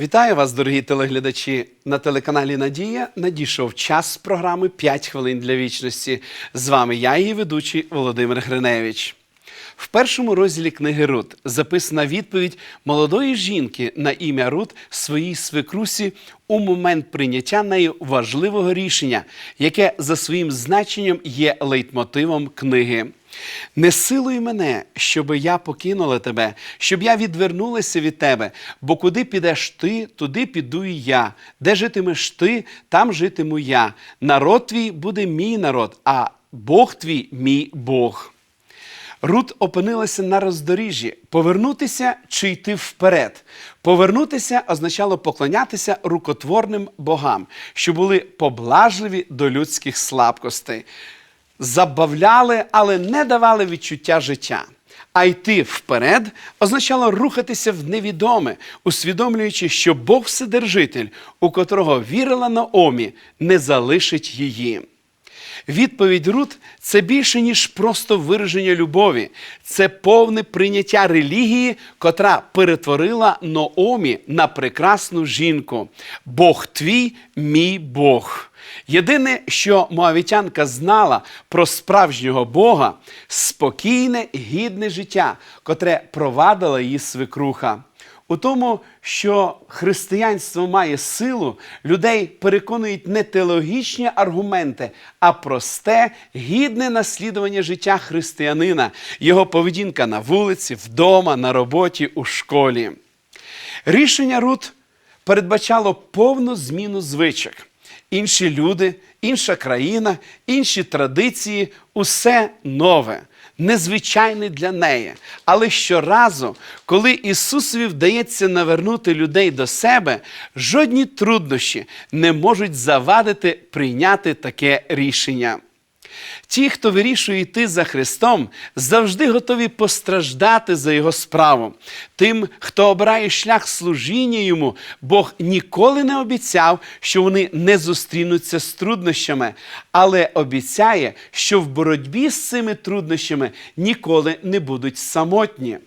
Вітаю вас, дорогі телеглядачі. На телеканалі Надія надійшов час програми «5 хвилин для вічності. З вами я, її ведучий Володимир Гриневич. В першому розділі книги Рут записана відповідь молодої жінки на ім'я Рут своїй свекрусі у момент прийняття нею важливого рішення, яке за своїм значенням є лейтмотивом книги. Не силуй мене, щоби я покинула тебе, щоб я відвернулася від тебе, бо куди підеш ти, туди піду і я. Де житимеш ти, там житиму я. Народ твій буде мій народ, а Бог твій мій Бог. Рут опинилася на роздоріжжі повернутися чи йти вперед. Повернутися означало поклонятися рукотворним богам, що були поблажливі до людських слабкостей, забавляли, але не давали відчуття життя. А йти вперед означало рухатися в невідоме, усвідомлюючи, що Бог Вседержитель, у котрого вірила Наомі, не залишить її. Відповідь Рут це більше, ніж просто вираження любові. Це повне прийняття релігії, котра перетворила Ноомі на прекрасну жінку. Бог твій, мій Бог. Єдине, що моавітянка знала про справжнього Бога спокійне, гідне життя, котре провадила її свекруха. У тому, що християнство має силу, людей переконують не теологічні аргументи, а просте, гідне наслідування життя християнина, його поведінка на вулиці, вдома, на роботі, у школі. Рішення Рут передбачало повну зміну звичок. Інші люди, інша країна, інші традиції усе нове, незвичайне для неї. Але щоразу, коли Ісусові вдається навернути людей до себе, жодні труднощі не можуть завадити прийняти таке рішення. Ті, хто вирішує йти за Христом, завжди готові постраждати за Його справу. Тим, хто обирає шлях служіння йому, Бог ніколи не обіцяв, що вони не зустрінуться з труднощами, але обіцяє, що в боротьбі з цими труднощами ніколи не будуть самотні.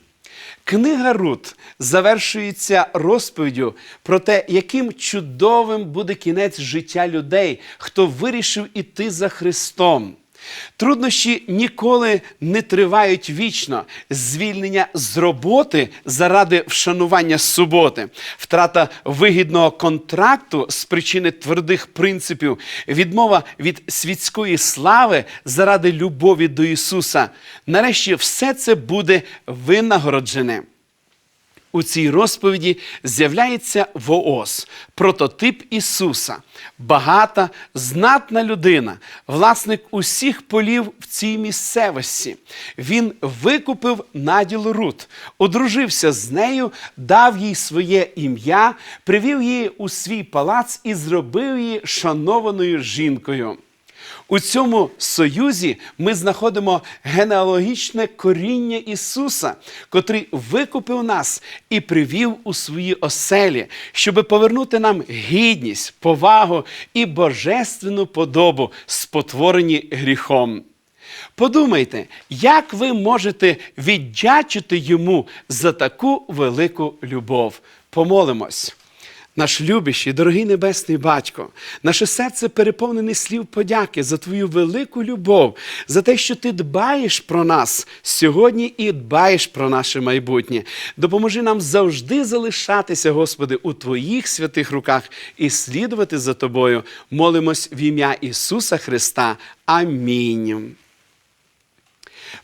Книга Рут завершується розповіддю про те, яким чудовим буде кінець життя людей, хто вирішив іти за Христом. Труднощі ніколи не тривають вічно. Звільнення з роботи заради вшанування суботи, втрата вигідного контракту з причини твердих принципів, відмова від світської слави заради любові до Ісуса. Нарешті все це буде винагороджене. У цій розповіді з'являється Воос, прототип Ісуса, багата, знатна людина, власник усіх полів в цій місцевості. Він викупив наділ Рут, одружився з нею, дав їй своє ім'я, привів її у свій палац і зробив її шанованою жінкою. У цьому союзі ми знаходимо генеалогічне коріння Ісуса, котрий викупив нас і привів у свої оселі, щоб повернути нам гідність, повагу і божественну подобу, спотворені гріхом. Подумайте, як ви можете віддячити йому за таку велику любов. Помолимось. Наш любящий, дорогий небесний батько, наше серце переповнене слів подяки за твою велику любов, за те, що ти дбаєш про нас сьогодні і дбаєш про наше майбутнє. Допоможи нам завжди залишатися, Господи, у Твоїх святих руках і слідувати за Тобою. Молимось в ім'я Ісуса Христа. Амінь.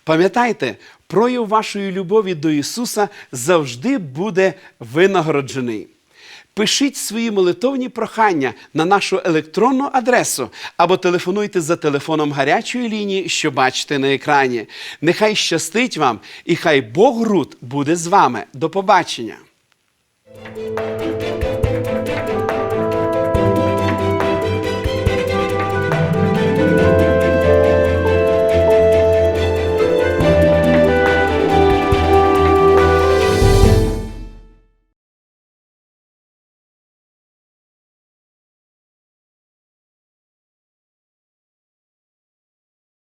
Пам'ятайте, прояв вашої любові до Ісуса завжди буде винагороджений. Пишіть свої молитовні прохання на нашу електронну адресу або телефонуйте за телефоном гарячої лінії, що бачите на екрані. Нехай щастить вам і хай Бог Рут буде з вами. До побачення!